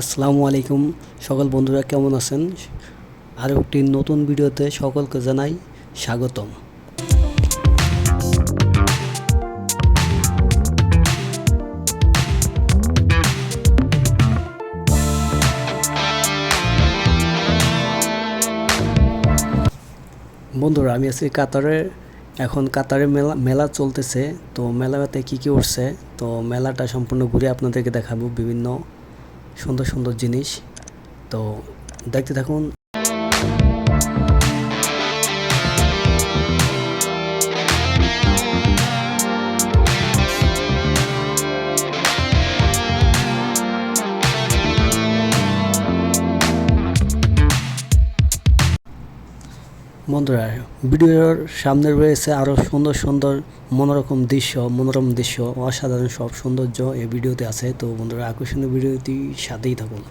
আসসালামু আলাইকুম। সকল বন্ধুরা কেমন আছেন? আরও একটি নতুন ভিডিওতে সকলকে জানাই স্বাগতম। বন্ধুরা, আমি আছি কাতারে। এখন কাতারে মেলা মেলা চলতেছে। তো মেলাতে কি কি উঠছে? তো মেলাটা সম্পূর্ণ ঘুরে আপনাদেরকে দেখাবো বিভিন্ন সুন্দর সুন্দর জিনিস। তো দেখতে থাকুন। বন্ধুরা, ভিডিওর সামনে রয়েছে আরও সুন্দর সুন্দর মনোরকম দৃশ্য, মনোরম দৃশ্য, অসাধারণ সব সৌন্দর্য এই ভিডিওতে আছে। তো বন্ধুরা, আকর্ষণীয় ভিডিওটি সাথেই থাকুন।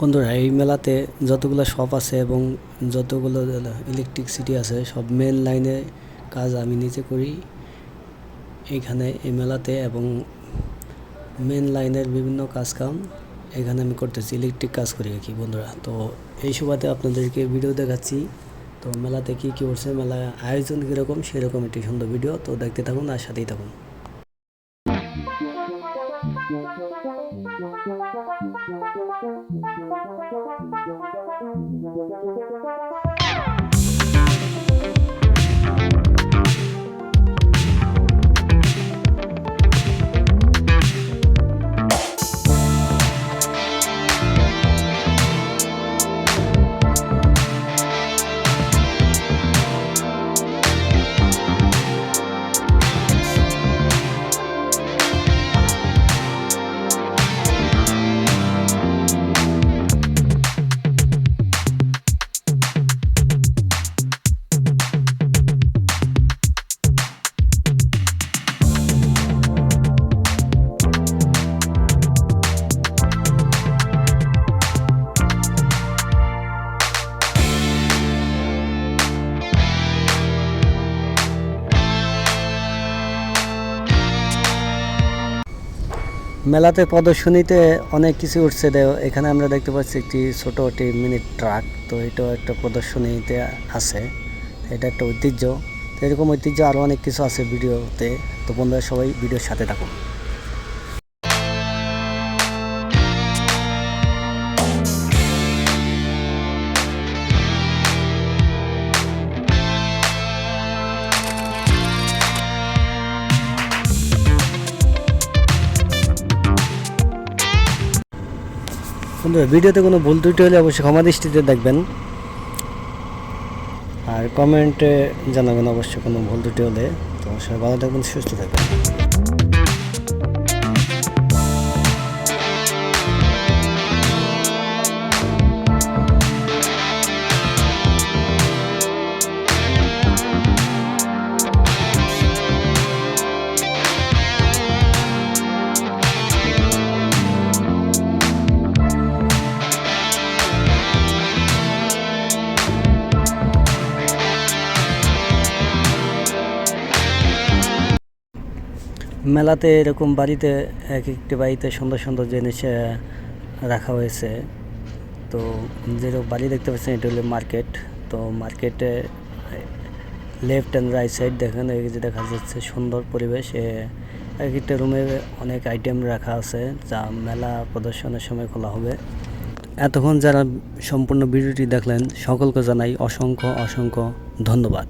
বন্ধুরা, এই মেলাতে যতগুলো শপ আছে এবং যতগুলো ইলেকট্রিকসিটি আছে, সব মেন লাইনে কাজ আমি নিজে করি। এইখানে এই মেলাতে এবং মেন লাইনের বিভিন্ন কাজ কাম এখানে আমি করতেছি ইলেকট্রিক কাজ করি আর কি বন্ধুরা। তো এই সুবাদে আপনাদেরকে ভিডিও দেখাচ্ছি। তো মেলাতে কী কী করছে মেলা আয়োজন কীরকম, সেরকম একটি সুন্দর ভিডিও তো দেখতে থাকুন আর সাথেই থাকুন। Thank you. মেলাতে প্রদর্শনীতে অনেক কিছু উঠছে। এখানে আমরা দেখতে পাচ্ছি একটি ছোট একটি মিনি ট্রাক। তো এটাও একটা প্রদর্শনীতে আছে। এটা একটা ঐতিহ্য। তো এরকম ঐতিহ্য আরও অনেক কিছু আছে ভিডিওতে। তো বন্ধুরা সবাই ভিডিওর সাথে থাকুন। বন্ধুরা, ভিডিওতে কোনো ভুল ত্রুটি হলে অবশ্যই ক্ষমা দৃষ্টিতে দেখবেন। আর কমেন্টে জানাবেন অবশ্যই কোনো ভুল ত্রুটি হলে। তো অবশ্যই ভালো থাকবেন, সুস্থ থাকবেন। মেলাতে এরকম বাড়িতে, এক একটি বাড়িতে সুন্দর সুন্দর জিনিস রাখা হয়েছে। তো যেরকম বাড়ি দেখতে পাচ্ছেন, এটা হলো মার্কেট। তো মার্কেটে লেফট অ্যান্ড রাইট সাইড দেখেন, এই যে দেখা যাচ্ছে সুন্দর পরিবেশ। এক একটা রুমে অনেক আইটেম রাখা আছে, যা মেলা প্রদর্শনের সময় খোলা হবে। এতক্ষণ যারা সম্পূর্ণ ভিডিওটি দেখলেন, সকলকে জানাই অসংখ্য অসংখ্য ধন্যবাদ।